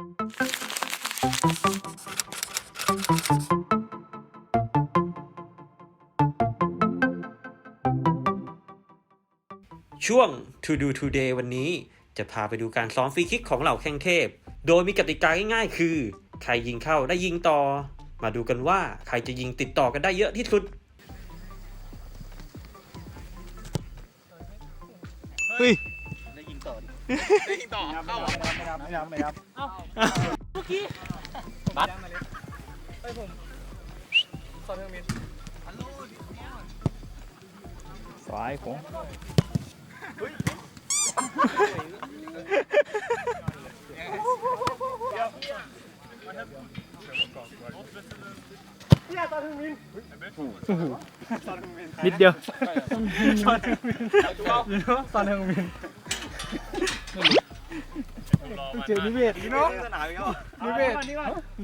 ช่วง To Do Today วันนี้จะพาไปดูการซ้อมฟรีคิกของเหล่าแข้งเทพ โดยมีกติกาง่ายๆ คือ ใครยิงเข้าได้ยิงต่อ มาดูกันว่าใครจะยิงติดต่อกันได้เยอะที่สุด เฮ้ย ได้ยิงต่อเข้าไม่รับไม่รับไม่รับบัตไอ้ผมซอนเทอร์มินสายของนิดเดียวซอนเทอร์มินเจอนิเวศนี่เนาะสนามอีกแล้วนิเวศ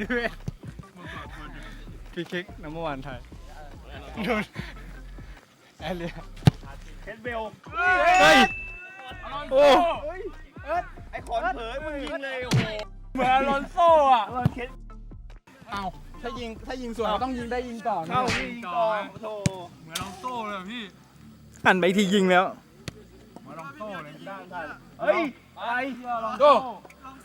นิเวศพี่คิกน้ำมันไทยโดนแอเรียเฮดเบลเฮ้ยโอ้ไอ้ขอนเผยมึงยิงเลยโอ้โหเหมือนอลอนโซ่อะเอาถ้ายิงถ้ายิงสวนก็ต้องยิงได้ยิงต่อเข้ายิงต่อโธ่เหมือนลองโซ่เลยพี่หันไปทียิงแล้วเหมือนลองโซ่เลยเฮ้ยอ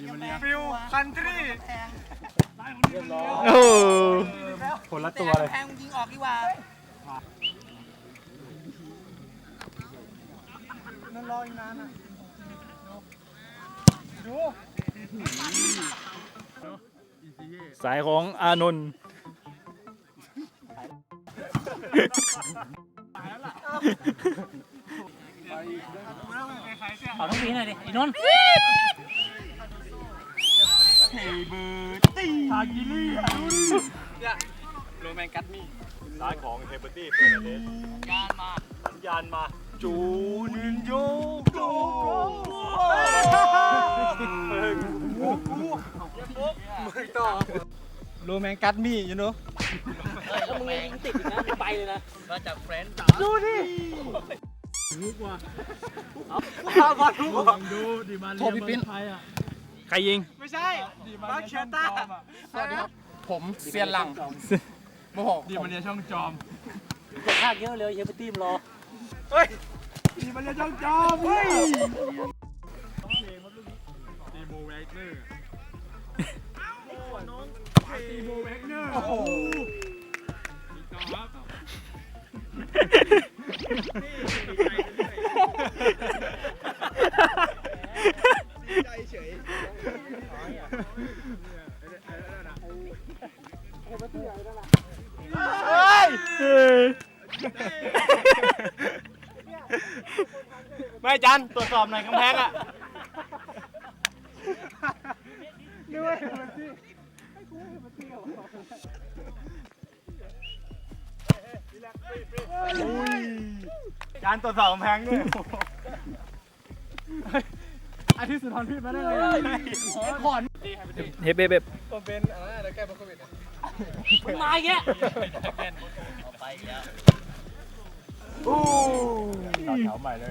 ฟิวคันทรีโอ้คนละตัวเลยแพงยิงออกดีกว่านั่นรออีกนานอะดูสายของอานนท์เอาต้องมีหน่อยดิไอ้นนท์ ทเบอร์ตี้ทากิลี่ดูดิโรแมนกัตมี่ซ้ายของเฮเบอร์ตี้เฟอร์นันเดสยานมาสัญญาณมาจูนินโยโกโรแมนกัตมี่ยูโน่แล้วมึงยิงติดอีกนะไปเลยนะมาจากเฟรนด์จ๋าดูดิข้าวก่อนทุกคนดูดิมาโทษพี่ปิ้น ใครยิง ไม่ใช่มาเคียต้าสวัสดีครับ ผมเซียนหลังโมโหดีมันเรียนช่องจอมกดภาคเยอะเลยเฮปตี้มรอ เฮ้ยดีมันเรียนช่องจอมเฮ้ยตีโมเวกเนอร์ตีโมเวกเนอร์โอ้โห ไม่จันตรวจสอบหน่อยกำแพงอะจานตรวจสอบกำแพงด้วยอาทิตย์สุนทรพี่มาได้ไงขอนเฮเบเบบผมเป็นอะไรนะแก้โควิดมึงมาอีกแก ต่อแถวใหม่เลย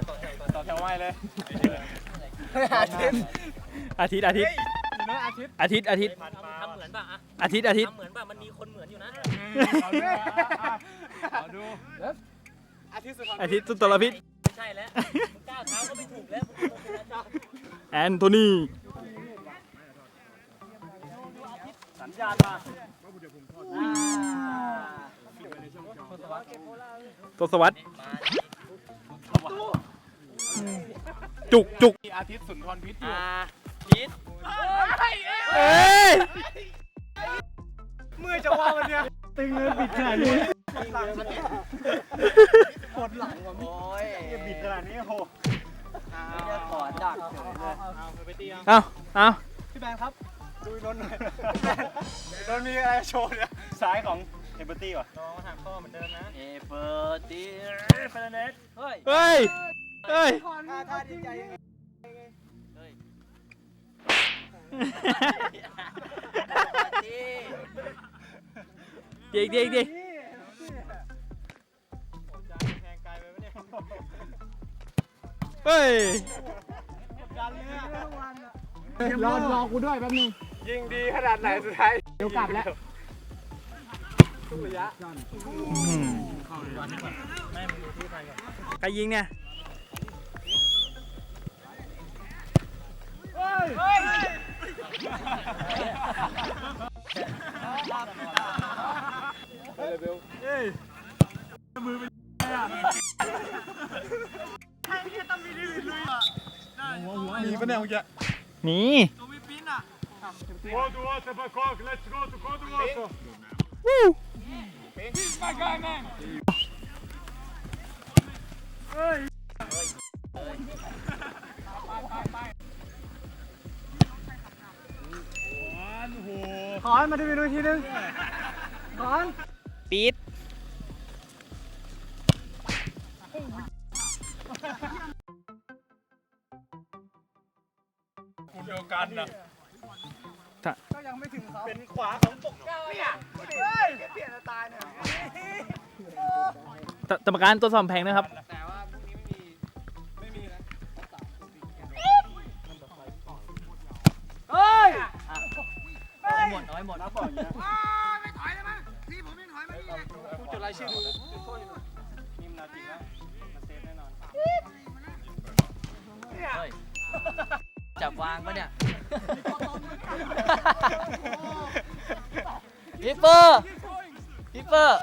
ต่อแถวไม่เลยอาทิตย์อาทิตย์อาทิตย์ยูโน่อาทิตย์อาทิตย์อาทิตย์ทำเหมือนป่ะอะอาทิตย์อาทิตย์ทำเหมือนป่ะมันมีคนเหมือนอยู่นะเอาดูอาทิตย์สุนทรอาทิตย์สุนทรพิษไม่ใช่แล้วมึงก้าวเท้าก็ไม่ถูกแล้วมึงลงไปแล้วจ้ะแอนโทนี สัญญาณมาทศวรรษจุกจุกอาทิตย์สุนทรพิษอยู่อ่าพีทเอ้ยเมื่อยจะว่าวันเนี้ยตึงเลยบิดขนาดนี้ปวดหลังว่ะโอ้ยบิดขนาดนี้โหจะถอนดักเฉยเลยเอาเอาพี่แบงค์ครับ ดูนนท์หน่อยนนท์มีอะไรโชว์เนี่ยซ้ายของเฮเบอร์ตี้ว่ะลองหักข้อเหมือนเดิมนะ เอเปิดดีเฟรนเนสเฮ้ย เฮ้ย เฮ้ยท่าท่าดีใจยังไงเฮ้ยดีเด็กเด็กเด็กแทงไกลไปไหมเนี่ยเฮ้ยดันเลยอะรอรอกูด้วยแป๊บนึง ยิงดีขนาดไหนสุดท้ายเดี๋ยวกลับแล้วทุกระยะไม่มึงดูที่ใครก่อนใครยิงเนี่ยมีปะเนี่ยเมื่อกี้มี Cold water, Bangkok, let's go to cold water. ขอนมาดูดูทีนึงขอนปี๊ดเดียวกันนะ ก็ยังไม่ถึงเขาเป็นขวาของปกเก้าเนี่ยเฮ้ยเปลี่ยนจะตายเนี่ยกรรมการตัวจสอบแพงนะครับแต่ว่าพรุ่งนี้ไม่มี ไม่มีนะน้อยหมดน้อยหมดผู้จดรายชื่อดูโทษอยู่นี่มันเอาจริงแล้วมันเซฟแน่นอนเฮ้ย จับวางปะเนี่ย ฮิปเปอร์ฮิปเปอร์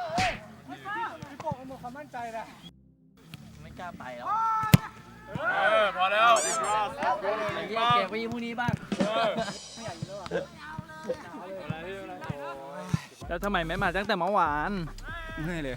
พี่โป่งมันหมดความมั่นใจนะไม่กล้าไปแล้วเออพอแล้วไอ้เหี้ยเก็บไว้ยิงพรุ่งนี้บ้าง แล้วทำไมไม่มาตั้งแต่เมื่อวาน เมื่อยเลย